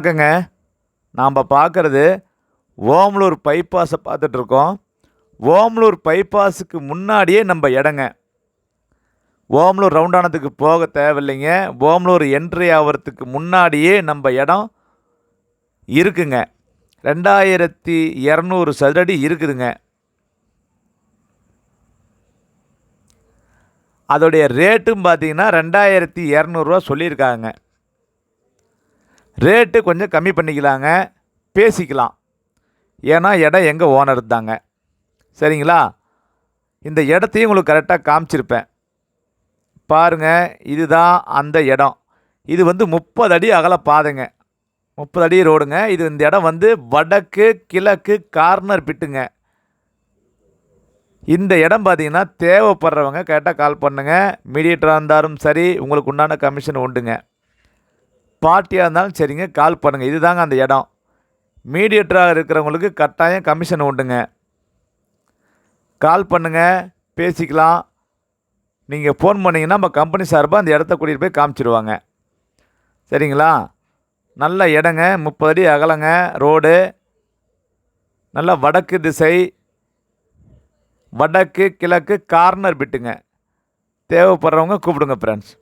வணக்கங்க நாம் பார்க்குறது ஓமலூர் பைபாஸை பார்த்துட்ருக்கோம். ஓமலூர் பைபாஸுக்கு முன்னாடியே நம்ம இடங்க. ஓமலூர் ரவுண்டானத்துக்கு போக தேவையில்லைங்க. ஓமலூர் என்ட்ரி ஆகிறதுக்கு முன்னாடியே நம்ம இடம் இருக்குங்க. ரெண்டாயிரத்தி இரநூறு சதுரடி இருக்குதுங்க. அதோடைய ரேட்டும் பார்த்தீங்கன்னா ரெண்டாயிரத்தி இரநூறுவா சொல்லியிருக்காங்க. ரேட்டு கொஞ்சம் கம்மி பண்ணிக்கலாங்க. பேசிக்கலாம். ஏன்னா இடம் எங்கள் ஓனர் தாங்க. சரிங்களா? இந்த இடத்தையும் உங்களுக்கு கரெக்டாக காமிச்சிருப்பேன். பாருங்கள் இதுதான் அந்த இடம். இது வந்து முப்பது அடி அகல பாதைங்க. முப்பது அடி ரோடுங்க. இது இந்த இடம் வந்து வடக்கு கிழக்கு கார்னர் பிட்டுங்க இந்த இடம் பார்த்தீங்கன்னா தேவைப்படுறவங்க கரெக்டாக கால் பண்ணுங்கள் மீடியேட்டராக இருந்தாலும் சரி உங்களுக்கு உண்டான கமிஷன் உண்டுங்க. பார்ட்டியாக இருந்தாலும் சரிங்க கால் பண்ணுங்கள் இதுதாங்க அந்த இடம். மீடியேட்டராக இருக்கிறவங்களுக்கு கட்டாயம் கமிஷன் உண்டுங்க. கால் பண்ணுங்கள் பேசிக்கலாம். நீங்கள் ஃபோன் பண்ணிங்கன்னா நம்ம கம்பெனி சார்பாக அந்த இடத்த கூட்டிகிட்டு போய் காமிச்சிடுவாங்க சரிங்களா? நல்ல இடங்க முப்பது அடி அகலங்க ரோடு. நல்ல வடக்கு திசை. வடக்கு கிழக்கு கார்னர் பிட்டுங்க தேவைப்படுறவங்க கூப்பிடுங்க ஃப்ரெண்ட்ஸ்